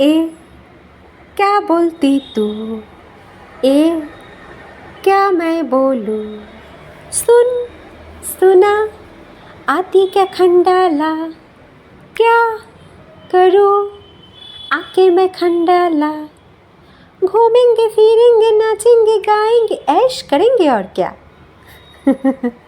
ए, क्या बोलती तू? ए, क्या मैं बोलूँ? सुन, सुना, आती क्या खंडाला? क्या करूँ? आके मैं खंडाला। घूमेंगे, फिरेंगे, नाचेंगे, गाएँगे, ऐश करेंगे और क्या?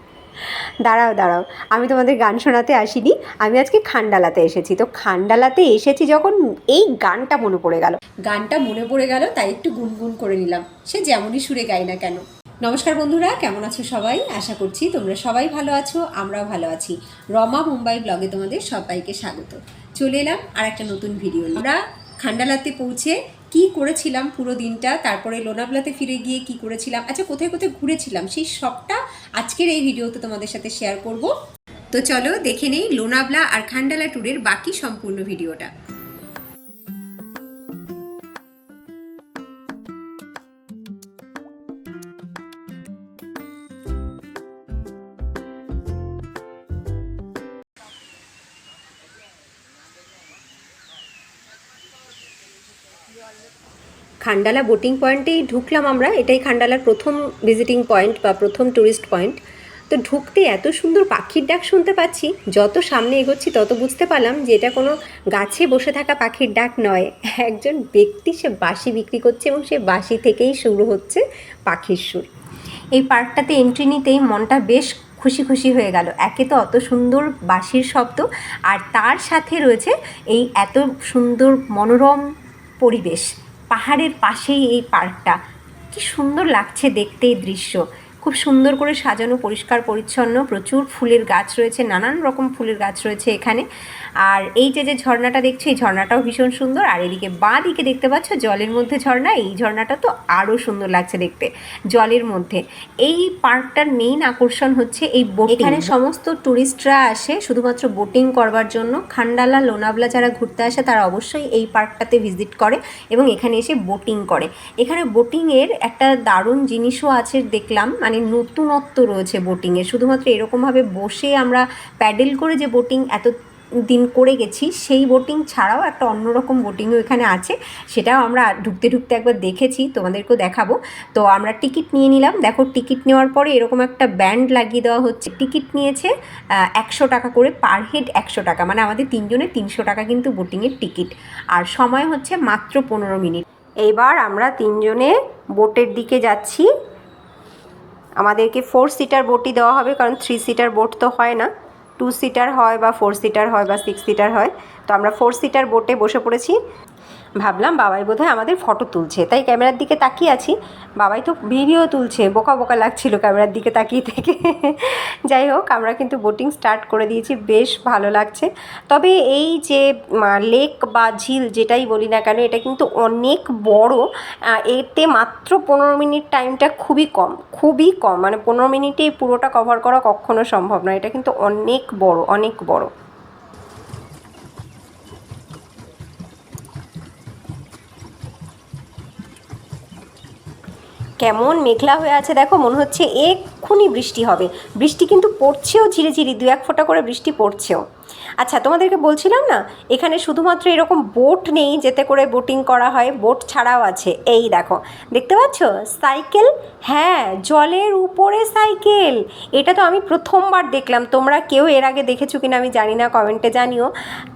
দাঁড়াও দাঁড়াও। আমি তোমাদের গান শোনাতে আসিনি। আমি আজকে খান্ডালাতে এসেছি। তো খান্ডালাতে এসেছি যখন এই গানটা মনে পড়ে গেল। গানটা মনে পড়ে গেল, তাই একটু গুনগুন করে নিলাম। সে যেমনই সুরে গাই না কেন। নমস্কার বন্ধুরা, কেমন আছো সবাই? আশা করছি তোমরা সবাই ভালো আছো, আমরাও ভালো আছি। রমা মুম্বাই ব্লগে তোমাদের সবাইকে স্বাগত। চলে এলাম আর একটা নতুন ভিডিও। আমরা খান্ডালাতে পৌঁছে কি করেছিলাম পুরো দিনটা? তারপরে লোনাবলাতে ফিরে গিয়ে কি করেছিলাম? আচ্ছা কোথায় কোথায় ঘুরেছিলাম? সেই সবটা আজকের এই ভিডিওতে তোমাদের সাথে শেয়ার করব। তো চলো দেখে নেই লোনাবলা আর খান্ডালা ট্যুরের বাকি সম্পূর্ণ ভিডিওটা। খান্ডালা বোটিং পয়েন্টেই ঢুকলাম আমরা। এটাই খান্ডালার প্রথম ভিজিটিং পয়েন্ট বা প্রথম ট্যুরিস্ট পয়েন্ট তো ঢুকতে এত সুন্দর পাখির ডাক শুনতে পাচ্ছি। যত সামনে এগোচ্ছি তত বুঝতে পারলাম যে এটা কোনো গাছে বসে থাকা পাখির ডাক নয়। একজন ব্যক্তি সে বাঁশি বিক্রি করছে এবং সে বাঁশি থেকেই শুরু হচ্ছে পাখির সুর। এই পার্কটাতে এন্ট্রি নিতেই মনটা বেশ খুশি খুশি হয়ে গেল। একে তো অত সুন্দর বাঁশির শব্দ, আর তার সাথে রয়েছে এই এত সুন্দর মনোরম পরিবেশ। পাহাড়ের পাশেই এই পার্কটা। কি সুন্দর লাগছে দেখতে এই দৃশ্য। খুব সুন্দর করে সাজানো, পরিষ্কার, পরিচ্ছন্ন, প্রচুর ফুলের গাছ রয়েছে, নানান রকম ফুলের গাছ রয়েছে এখানে। আর এই যে যে ঝর্ণাটা দেখছ, এই ঝর্ণাটাও ভীষণ সুন্দর। আর এদিকে বাঁ দিকে দেখতে পাচ্ছ, জলের মধ্যে ঝর্ণা, এই ঝর্ণাটা তো আরও সুন্দর লাগছে দেখতে, জলের মধ্যে। এই পার্কটার মেইন আকর্ষণ হচ্ছে এই এখানে সমস্ত টুরিস্টরা আসে শুধুমাত্র বোটিং করবার জন্য। খান্ডালা লোনাবলা যারা ঘুরতে আসে, তারা অবশ্যই এই পার্কটাতে ভিজিট করে এবং এখানে এসে বোটিং করে। এখানে বোটিংয়ের একটা দারুণ জিনিসও আছে দেখলাম মানে নতুনত্ব রয়েছে বোটিংয়ে শুধুমাত্র এরকমভাবে বসে আমরা প্যাডেল করে যে বোটিং এত দিন করে গেছি, সেই বোটিং ছাড়াও একটা অন্যরকম বোটিংও এখানে আছে। সেটাও আমরা ঢুকতে ঢুকতে একবার দেখেছি, তোমাদেরকেও দেখাবো। তো আমরা টিকিট নিয়ে নিলাম। দেখো টিকিট নেওয়ার পরে এরকম একটা ব্যান্ড লাগিয়ে দেওয়া হচ্ছে। টিকিট নিয়েছে একশো টাকা করে পার হেড একশো টাকা। মানে আমাদের তিনজনের তিনশো টাকা কিন্তু বোটিংয়ের টিকিট আর সময় হচ্ছে মাত্র পনেরো মিনিট। এইবার আমরা তিনজনে বোটের দিকে যাচ্ছি। আমাদেরকে ফোর সিটার বোটই দেওয়া হবে, কারণ থ্রি সিটার বোট তো হয় না। টু সিটার হয় বা ফোর সিটার হয় বা সিক্স সিটার হয়। তো আমরা ফোর সিটার বোটে বসে পড়েছি। ভাবলাম বাবাই বোধহয় আমাদের ফটো তুলছে। তাই ক্যামেরার দিকে তাকিয়ে আছি। বাবাই তো ভিডিও তুলছে, বোকা বোকা লাগছিল ক্যামেরার দিকে তাকিয়ে থেকে। যাই হোক, আমরা কিন্তু বোটিং স্টার্ট করে দিয়েছি, বেশ ভালো লাগছে। তবে এই যে লেক বা ঝিল যেটাই বলি না কেন, এটা কিন্তু অনেক বড় এতে মাত্র পনেরো মিনিট টাইমটা খুবই কম খুবই কম। মানে পনেরো মিনিটেই পুরোটা কভার করা কখনো সম্ভব নয়। এটা কিন্তু অনেক বড় অনেক বড়। কেমন মেঘলা হয়ে আছে, দেখো মনে হচ্ছে এক্ষুনি বৃষ্টি হবে। বৃষ্টি কিন্তু পড়ছেও ঝিরিঝিরি দু এক ফোঁটা করে বৃষ্টি পড়ছেও। আচ্ছা তোমাদেরকে বলছিলাম না, এখানে শুধুমাত্র এরকম বোট নেই যেতে করে বোটিং করা হয়, বোট ছাড়াও আছে। এই দেখো, দেখতে পাচ্ছ? সাইকেল? হ্যাঁ জলের উপরে সাইকেল। এটা তো আমি প্রথমবার দেখলাম। তোমরা কেউ এর আগে দেখেছ কিনা আমি জানি না, কমেন্টে জানিও।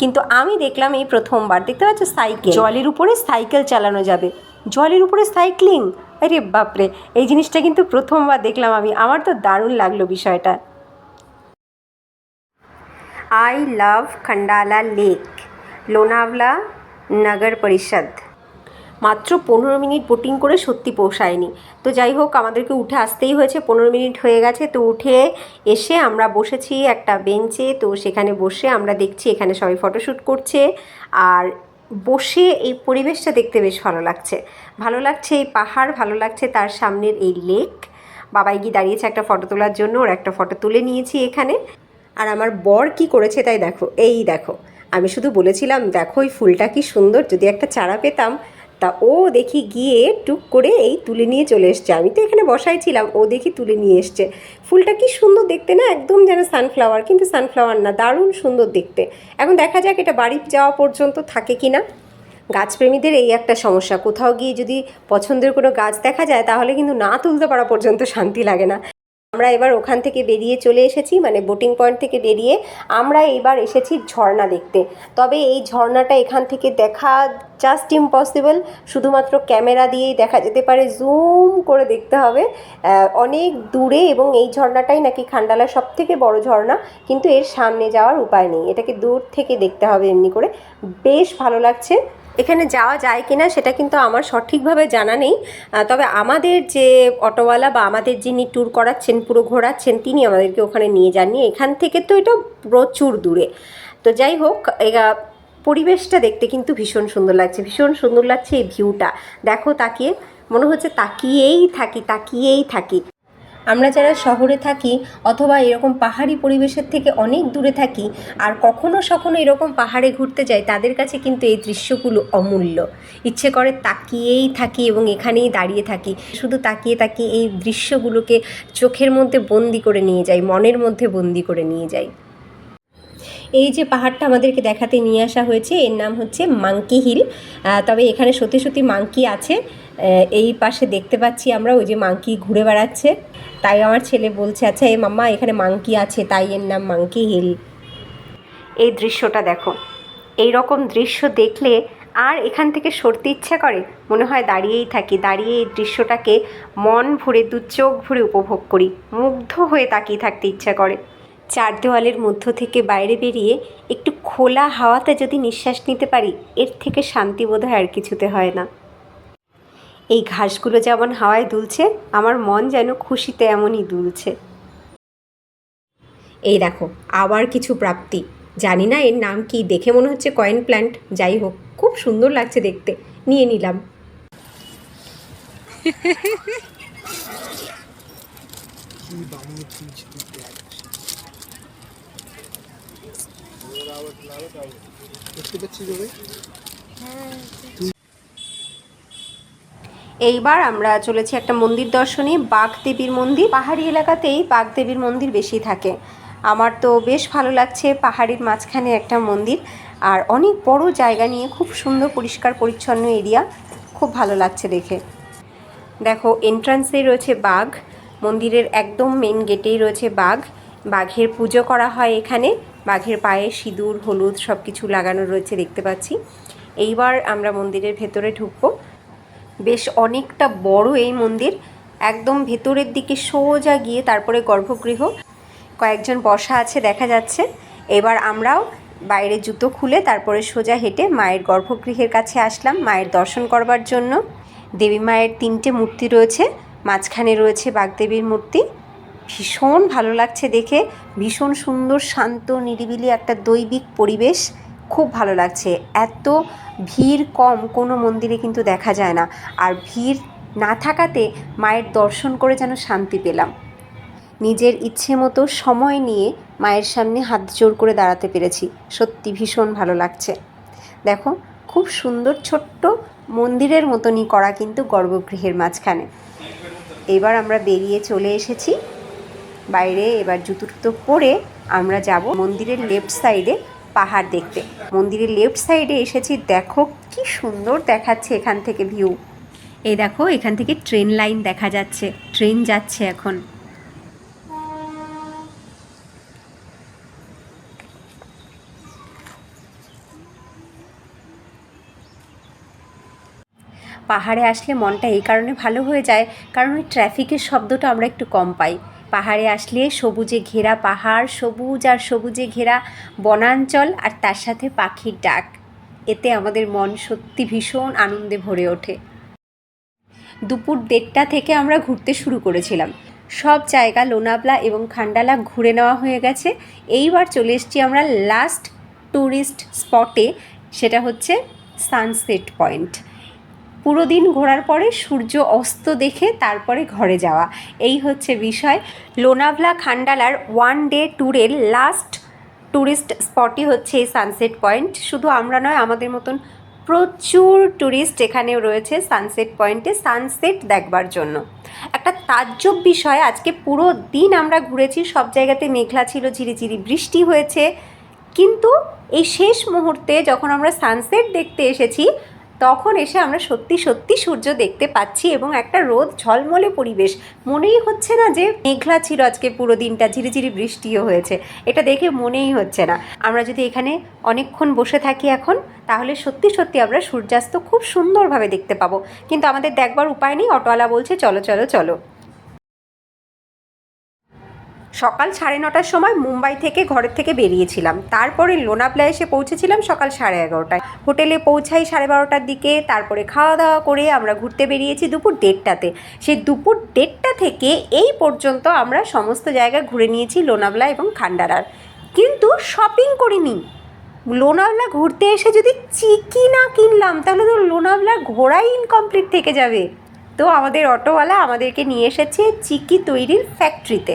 কিন্তু আমি দেখলাম এই প্রথমবার। দেখতে পাচ্ছ? সাইকেল। জলের উপরে সাইকেল চালানো যাবে। জলের উপরে সাইক্লিং? আরে বাপরে এই জিনিসটা কিন্তু প্রথমবার দেখলাম আমি। আমার তো দারুণ লাগল বিষয়টা। I love Khandala lake Lonavala নগর পরিষদ মাত্র পনেরো মিনিট বোটিং করে সত্যি পোষায়নি তো যাই হোক আমাদেরকে উঠে আসতেই হয়েছে। পনেরো মিনিট হয়ে গেছে তো উঠে এসে আমরা বসেছি একটা বেঞ্চে। তো সেখানে বসে আমরা দেখছি এখানে সবাই ফটোশ্যুট করছে। আর বসে এই পরিবেশটা দেখতে বেশ ভালো লাগছে। ভালো লাগছে এই পাহাড়, ভালো লাগছে তার সামনের এই লেক বাবাই গিয়ে দাঁড়িয়েছে একটা ফটো তোলার জন্য, ওর একটা ফটো তুলে নিয়েছি এখানে। আর আমার বর কি করেছে তাই দেখো, এই দেখো। আমি শুধু বলেছিলাম, দেখো ওই ফুলটা কি সুন্দর, যদি একটা চারা পেতাম তা ও দেখি গিয়ে টুক করে এই তুলে নিয়ে চলে এসছে। আমি তো এখানে বসাই ছিলাম, ও দেখি তুলে নিয়ে এসছে। ফুলটা কি সুন্দর দেখতে না? একদম যেন সানফ্লাওয়ার কিন্তু সানফ্লাওয়ার না, দারুণ সুন্দর দেখতে। এখন দেখা যাক এটা বাড়ি যাওয়া পর্যন্ত থাকে কি না। গাছপ্রেমীদের এই একটা সমস্যা। কোথাও গিয়ে যদি পছন্দের কোনো গাছ দেখা যায়, তাহলে কিন্তু না তুলতে পারা পর্যন্ত শান্তি লাগে না। আমরা এবার ওখান থেকে বেরিয়ে চলে এসেছি মানে বোটিং পয়েন্ট থেকে বেরিয়ে আমরা এবার এসেছি ঝর্ণা দেখতে। তবে এই ঝর্ণাটা এখান থেকে দেখা জাস্ট ইম্পসিবল শুধুমাত্র ক্যামেরা দিয়েই দেখা যেতে পারে জুম করে দেখতে হবে। অনেক দূরে এবং এই ঝর্ণাটাই নাকি খান্ডালার সব থেকে বড় ঝর্ণা, কিন্তু এর সামনে যাওয়ার উপায় নেই। এটাকে দূর থেকে দেখতে হবে এমনি করে। বেশ ভালো লাগছে। এখানে যাওয়া যায় কি না সেটা কিন্তু আমার সঠিকভাবে জানা নেই। তবে আমাদের যে অটোওয়ালা বা আমাদের যিনি ট্যুর করাচ্ছেন, পুরো ঘোরাচ্ছেন, তিনি আমাদেরকে ওখানে নিয়ে যাননি এখান থেকে তো এটা প্রচুর দূরে। তো যাই হোক পরিবেশটা দেখতে কিন্তু ভীষণ সুন্দর লাগছে। ভীষণ সুন্দর লাগছে এই ভিউটা দেখো তাকিয়ে, মনে হচ্ছে তাকিয়েই থাকি তাকিয়েই থাকি। আমরা যারা শহরে থাকি অথবা এরকম পাহাড়ি পরিবেশের থেকে অনেক দূরে থাকি, আর কখনো সখনো এরকম পাহাড়ে ঘুরতে যাই, তাদের কাছে কিন্তু এই দৃশ্যগুলো অমূল্য। ইচ্ছে করে তাকিয়েই থাকি এবং এখানেই দাঁড়িয়ে থাকি। শুধু তাকিয়ে তাকিয়ে এই দৃশ্যগুলোকে চোখের মধ্যে বন্দি করে নিয়ে যাই, মনের মধ্যে বন্দি করে নিয়ে যাই। এই যে পাহাড়টা আমাদেরকে দেখাতে নিয়ে আসা হয়েছে, এর নাম হচ্ছে মাঙ্কি হিল। তবে এখানে সত্যি সত্যি মাঙ্কি আছে। এই পাশে দেখতে পাচ্ছি আমরা ওই যে মাঙ্কি ঘুরে বেড়াচ্ছে। তাই আমার ছেলে বলছে আচ্ছা এই মাম্মা, এখানে মাঙ্কি আছে, তাই এর নাম মাঙ্কি হিল। এই দৃশ্যটা দেখো। এই রকম দৃশ্য দেখলে আর এখান থেকে সরতে ইচ্ছা করে? মনে হয় দাঁড়িয়েই থাকি, দাঁড়িয়ে এই দৃশ্যটাকে মন ভরে, দু চোখ ভরে উপভোগ করি। মুগ্ধ হয়ে তাকিয়ে থাকতে ইচ্ছা করে। চার দেওয়ালের মধ্য থেকে বাইরে বেরিয়ে একটু খোলা হাওয়াতে যদি নিঃশ্বাস নিতে পারি, এর থেকে শান্তি বোধ হয় আর কিছুতে হয় না। এই ঘাসগুলো যেমন হাওয়ায় দুলছে, আমার মন যেন খুশিতে এমনই দুলছে। এই দেখো, আবার কিছু প্রাপ্তি। জানি না এর নাম কি, দেখে মনে হচ্ছে কয়েন প্ল্যান্ট। যাই হোক, খুব সুন্দর লাগছে দেখতে। নিয়ে নিলাম। কি বামুন তুলছে দেখ দেখতে পাচ্ছি তবে এইবার আমরা চলেছি একটা মন্দির দর্শনে বাগদেবীর মন্দির। পাহাড়ি এলাকাতেই বাগদেবীর মন্দির বেশি থাকে। আমার তো বেশ ভালো লাগছে পাহাড়ির মাঝখানে একটা মন্দির। আর অনেক বড় জায়গা নিয়ে খুব সুন্দর, পরিষ্কার, পরিচ্ছন্ন এরিয়া। খুব ভালো লাগছে দেখে। দেখো এন্ট্রান্সেই রয়েছে বাঘ। মন্দিরের একদম মেন গেটেই রয়েছে বাঘ। বাঘের পুজো করা হয় এখানে। বাঘের পায়ে সিঁদুর, হলুদ সব কিছু লাগানো রয়েছে দেখতে পাচ্ছি। এইবার আমরা মন্দিরের ভেতরে ঢুকবো। বেশ অনেকটা বড় এই মন্দির। একদম ভেতরের দিকে সোজা গিয়ে তারপরে গর্ভগৃহ। কয়েকজন বসা আছে, দেখা যাচ্ছে। এবার আমরাও বাইরে জুতো খুলে তারপরে সোজা হেঁটে মায়ের গর্ভগৃহের কাছে আসলাম, মায়ের দর্শন করবার জন্য। দেবী মায়ের তিনটে মূর্তি রয়েছে, মাঝখানে রয়েছে বাগদেবীর মূর্তি। ভীষণ ভালো লাগছে দেখে, ভীষণ সুন্দর, শান্ত, নিরিবিলি একটা দৈবিক পরিবেশ। খুব ভালো লাগছে। এত ভিড় কম কোনো মন্দিরে কিন্তু দেখা যায় না। আর ভিড় না থাকাতে মায়ের দর্শন করে যেন শান্তি পেলাম। নিজের ইচ্ছে মতো সময় নিয়ে মায়ের সামনে হাত জোর করে দাঁড়াতে পেরেছি। সত্যি ভীষণ ভালো লাগছে। দেখো, খুব সুন্দর ছোট্ট মন্দিরের মতনই করা কিন্তু গর্ভগৃহের মাঝখানে। এবার আমরা বেরিয়ে চলে এসেছি। বাইরে এবার জুতো টুতো পরে আমরা যাব মন্দিরের লেফট সাইডে পাহাড় দেখতে। মন্দিরের লেফট সাইডে এসেছি, দেখো কি সুন্দর দেখাচ্ছে এখান থেকে ভিউ এই দেখো, এখান থেকে ট্রেন লাইন দেখা যাচ্ছে ট্রেন যাচ্ছে এখন। পাহাড়ে আসলে মনটা এই কারণে ভালো হয়ে যায়, কারণ ওই ট্রাফিকের শব্দটা আমরা একটু কম পাই। পাহাড়ে আসলে সবুজে ঘেরা পাহাড়, সবুজ আর সবুজে ঘেরা বনাঞ্চল আর তার সাথে পাখির ডাক। এতে আমাদের মন সত্যি ভীষণ আনন্দে ভরে ওঠে। দুপুর দেড়টা থেকে আমরা ঘুরতে শুরু করেছিলাম। সব জায়গা লোনাবলা এবং খান্ডালা ঘুরে নেওয়া হয়ে গেছে। এইবার চলে এসছি আমরা লাস্ট ট্যুরিস্ট স্পটে সেটা হচ্ছে সানসেট পয়েন্ট পুরো দিন ঘোরার পরে সূর্য অস্ত দেখে তারপরে ঘরে যাওয়া। এই হচ্ছে বিষয়। লোনাভলা খান্ডালার ওয়ান ডে ট্যুরের লাস্ট ট্যুরিস্ট স্পটই হচ্ছে এই সানসেট পয়েন্ট শুধু আমরা নয়, আমাদের মতন প্রচুর ট্যুরিস্ট এখানেও রয়েছে সানসেট পয়েন্টে সানসেট দেখবার জন্য। একটা তাজ্জব বিষয়, আজকে পুরো দিন আমরা ঘুরেছি, সব জায়গাতে মেঘলা ছিল, ঝিরিঝিরি বৃষ্টি হয়েছে। কিন্তু এই শেষ মুহূর্তে যখন আমরা সানসেট দেখতে এসেছি তখন এসে আমরা সত্যি সত্যি সূর্য দেখতে পাচ্ছি এবং একটা রোদ ঝলমলে পরিবেশ। মনেই হচ্ছে না যে মেঘলা ছিল আজকে পুরো দিনটা, ঝিরিঝিরি বৃষ্টিও হয়েছে। এটা দেখে মনেই হচ্ছে না। আমরা যদি এখানে অনেকক্ষণ বসে থাকি এখন, তাহলে সত্যি সত্যি আমরা সূর্যাস্ত খুব সুন্দরভাবে দেখতে পাবো। কিন্তু আমাদের দেখবার উপায় নেই, অটোওয়ালা বলছে, চলো চলো চলো। সকাল সাড়ে নটার সময় মুম্বাই থেকে ঘরের থেকে বেরিয়েছিলাম। তারপরে লোনাভলা এসে পৌঁছেছিলাম সকাল সাড়ে এগারোটায়। হোটেলে পৌঁছাই সাড়ে বারোটার দিকে, তারপরে খাওয়া দাওয়া করে আমরা ঘুরতে বেরিয়েছি দুপুর দেড়টাতে। সেই দুপুর দেড়টা থেকে এই পর্যন্ত আমরা সমস্ত জায়গা ঘুরে নিয়েছি লোনাভলা এবং খান্ডারার। কিন্তু শপিং করিনি। লোনাভলা ঘুরতে এসে যদি চিকি না কিনলাম, তাহলে তো লোনাভলা ঘোরাই ইনকমপ্লিট থেকে যাবে। তো আমাদের অটোওয়ালা আমাদেরকে নিয়ে এসেছে চিকি তৈরির ফ্যাক্টরিতে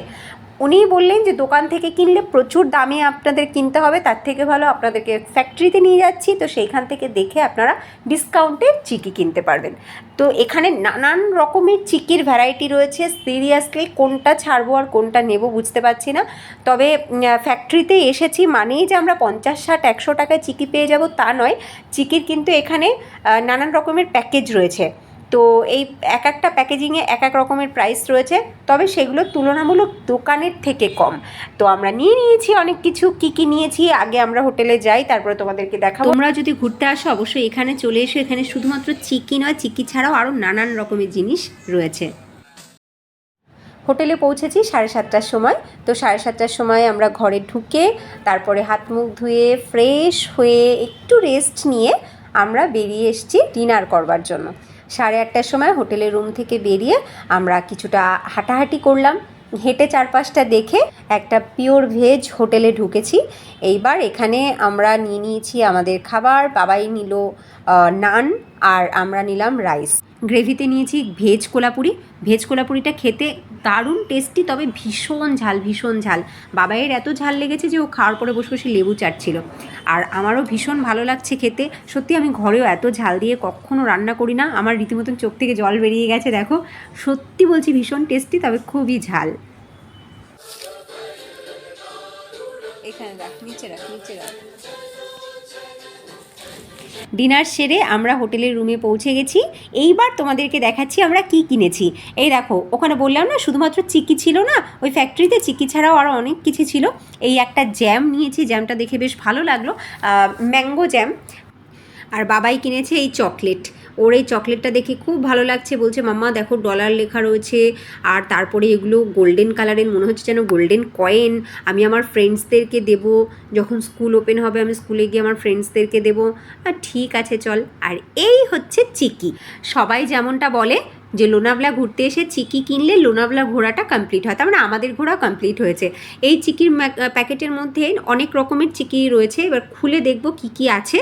উনিই বললেন যে দোকান থেকে কিনলে প্রচুর দামে আপনাদের কিনতে হবে, তার থেকে ভালো আপনাদেরকে ফ্যাক্টরিতে নিয়ে যাচ্ছি, তো সেইখান থেকে দেখে আপনারা ডিসকাউন্টে চিকি কিনতে পারবেন। তো এখানে নানান রকমের চিকির ভ্যারাইটি রয়েছে সিরিয়াসলি কোনটা ছাড়বো আর কোনটা নেব বুঝতে পারছি না। তবে ফ্যাক্টরিতে এসেছি মানেই যে আমরা পঞ্চাশ, ষাট, একশো টাকায় চিকি পেয়ে যাব তা নয়, চিকির কিন্তু এখানে নানান রকমের প্যাকেজ রয়েছে। তো এই এক একটা প্যাকেজিংয়ে এক এক রকমের প্রাইস রয়েছে তবে সেগুলো তুলনামূলক দোকানের থেকে কম। তো আমরা নিয়ে নিয়েছি অনেক কিছু কি কি নিয়েছি আগে আমরা হোটেলে যাই তারপরে তোমাদেরকে দেখাবো। তোমরা যদি ঘুরতে আসো অবশ্যই এখানে চলে এসো এখানে শুধুমাত্র চিকি নয় চিকি ছাড়াও আরও নানান রকমের জিনিস রয়েছে। হোটেলে পৌঁছেছি সাড়ে সাতটার সময়। তো সাড়ে সাতটার সময় আমরা ঘরে ঢুকে তারপরে হাত মুখ ধুয়ে ফ্রেশ হয়ে একটু রেস্ট নিয়ে আমরা বেরিয়ে এসেছি ডিনার করবার জন্য। সাড়ে আটটার সময় হোটেলের রুম থেকে বেরিয়ে আমরা কিছুটা হাঁটাহাঁটি করলাম। হেঁটে চারপাশটা দেখে একটা পিওর ভেজ হোটেলে ঢুকেছি। এইবার এখানে আমরা নিয়ে নিয়েছি আমাদের খাবার, বাবাই নিল নান আর আমরা নিলাম রাইস। গ্রেভিতে নিয়েছি ভেজ কোলাপুরি। ভেজ কোলাপুরিটা খেতে দারুণ টেস্টি, তবে ভীষণ ঝাল ভীষণ ঝাল। বাবাইয়ের এত ঝাল লেগেছে যে ও খাওয়ার পরে বসে বসে লেবু চাটছিল। আর আমারও ভীষণ ভালো লাগছে খেতে। সত্যি আমি ঘরেও এত ঝাল দিয়ে কখনো রান্না করি না। আমার রীতিমতন চোখ থেকে জল বেরিয়ে গেছে, দেখো। সত্যি বলছি ভীষণ টেস্টি, তবে খুবই ঝাল। এখানে রাখ, নিচে রাখ নিচে রাখ। ডিনার সেরে আমরা হোটেলের রুমে পৌঁছে গেছি। এইবার তোমাদেরকে দেখাচ্ছি আমরা কি কিনেছি। এই দেখো, ওখানে বললাম না, শুধুমাত্র চিকি ছিল না, ওই ফ্যাক্টরিতে চিকি ছাড়াও আরও অনেক কিছু ছিল। এই একটা জ্যাম নিয়েছি জ্যামটা দেখে বেশ ভালো লাগল। ম্যাঙ্গো জ্যাম আর বাবাই কিনেছে এই চকলেট ওর এই চকলেটটা দেখে খুব ভালো লাগছে। বলছে, মাম্মা, দেখো ডলার লেখা রয়েছে। আর তারপরে এগুলো গোল্ডেন কালারের মনে হচ্ছে যেন গোল্ডেন কয়েন আমি আমার ফ্রেন্ডসদেরকে দেব। যখন স্কুল ওপেন হবে, আমি স্কুলে গিয়ে আমার ফ্রেন্ডসদেরকে দেব। আর ঠিক আছে, চল। আর এই হচ্ছে চিকি। সবাই যেমনটা বলে যে, লোনাভলা ঘুরতে এসে চিকি কিনলে লোনাভলা ঘোড়াটা কমপ্লিট হয়। তার মানে আমাদের ঘোড়া কমপ্লিট হয়েছে। এই চিকির প্যাকেটের মধ্যে অনেক রকমের চিকি রয়েছে। এবার খুলে দেখব কি কি আছে।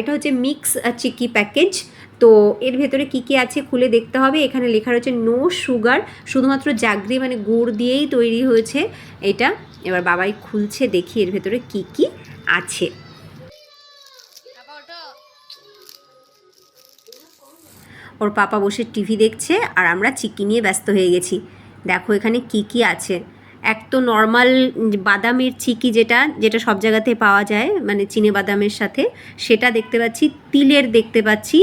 এটা হচ্ছে মিক্স চিকি প্যাকেজ তো এর ভেতরে কি কি আছে খুলে দেখতে হবে? এখানে লেখা রয়েছে, নো সুগার শুধুমাত্র জাগরি মানে গুড় দিয়েই তৈরি হয়েছে এটা। এবার বাবাই খুলছে, দেখি এর ভেতরে কি কি আছে। ওর পাপা বসে টিভি দেখছে, আর আমরা চিকি নিয়ে ব্যস্ত হয়ে গেছি। দেখো এখানে কি কি আছে। এক তো নর্মাল বাদামের চিকি যেটা যেটা সব জায়গাতে পাওয়া যায় মানে চিনে বাদামের সাথে, সেটা দেখতে পাচ্ছি, তিলের দেখতে পাচ্ছি,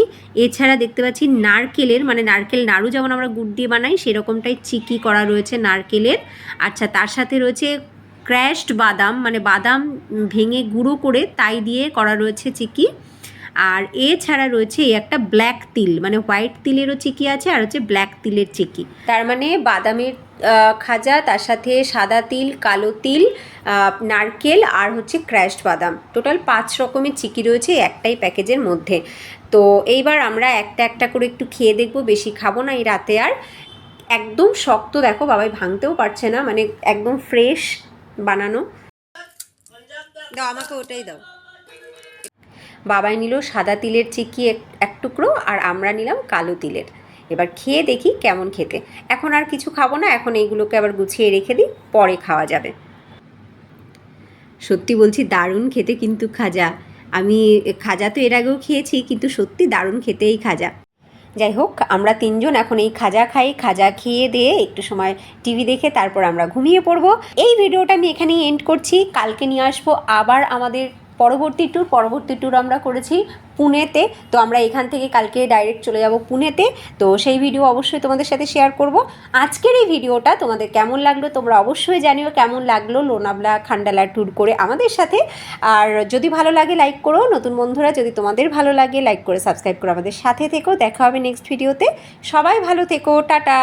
এছাড়া দেখতে পাচ্ছি নারকেলের মানে নারকেল নাড়ু যেমন আমরা গুড় দিয়ে বানাই, সেরকমটাই চিকি করা রয়েছে নারকেলের। আচ্ছা তার সাথে রয়েছে ক্র্যাশড বাদাম মানে বাদাম ভেঙে গুঁড়ো করে তাই দিয়ে করা রয়েছে চিকি আর এছাড়া রয়েছে একটা ব্ল্যাক তিল মানে হোয়াইট তিলেরও চিকি আছে আর হচ্ছে ব্ল্যাক তিলের চিকি। তার মানে বাদামের খাজা, তার সাথে সাদা তিল, কালো তিল নারকেল আর হচ্ছে ক্র্যাশড বাদাম। টোটাল পাঁচ রকমের চিকি রয়েছে একটাই প্যাকেজের মধ্যে। তো এইবার আমরা একটা একটা করে একটু খেয়ে দেখব, বেশি খাব না এই রাতে আর। একদম শক্ত দেখো, বাবাই ভাঙতেও পারছে না মানে একদম ফ্রেশ বানানো। দাও আমাকে ওটাই দাও। বাবাই নিল সাদা তিলের চিকি এক- টুকরো আর আমরা নিলাম কালো তিলের। এবার খেয়ে দেখি কেমন খেতে। এখন আর কিছু খাব না, এখন এইগুলোকে আবার গুছিয়ে রেখে দিই, পরে খাওয়া যাবে। সত্যি বলছি, দারুণ খেতে কিন্তু খাজা। আমি খাজা তো এর আগেও খেয়েছি, কিন্তু সত্যি দারুণ খেতে এই খাজা। যাই হোক, আমরা তিনজন এখন এই খাজা খাই, খাজা খেয়ে দিয়ে একটু সময় টিভি দেখে তারপর আমরা ঘুমিয়ে পড়ব। এই ভিডিওটা আমি এখানেই এন্ড করছি। কালকে নিয়ে আসব আবার আমাদের পরবর্তী ট্যুর পরবর্তী ট্যুর আমরা করেছি পুনেতে। তো আমরা এখান থেকে কালকে ডাইরেক্ট চলে যাব পুনেতে। তো সেই ভিডিও অবশ্যই তোমাদের সাথে শেয়ার করব। আজকের এই ভিডিওটা তোমাদের কেমন লাগল তোমরা অবশ্যই জানিও। কেমন লাগল লোনাবলা খান্ডালা ট্যুর করে আমাদের সাথে? আর যদি ভালো লাগে লাইক করো। নতুন বন্ধুরা যদি তোমাদের ভালো লাগে লাইক করে সাবস্ক্রাইব করো আমাদের সাথে থেকো। দেখা হবে নেক্সট ভিডিওতে সবাই ভালো থেকো। টাটা!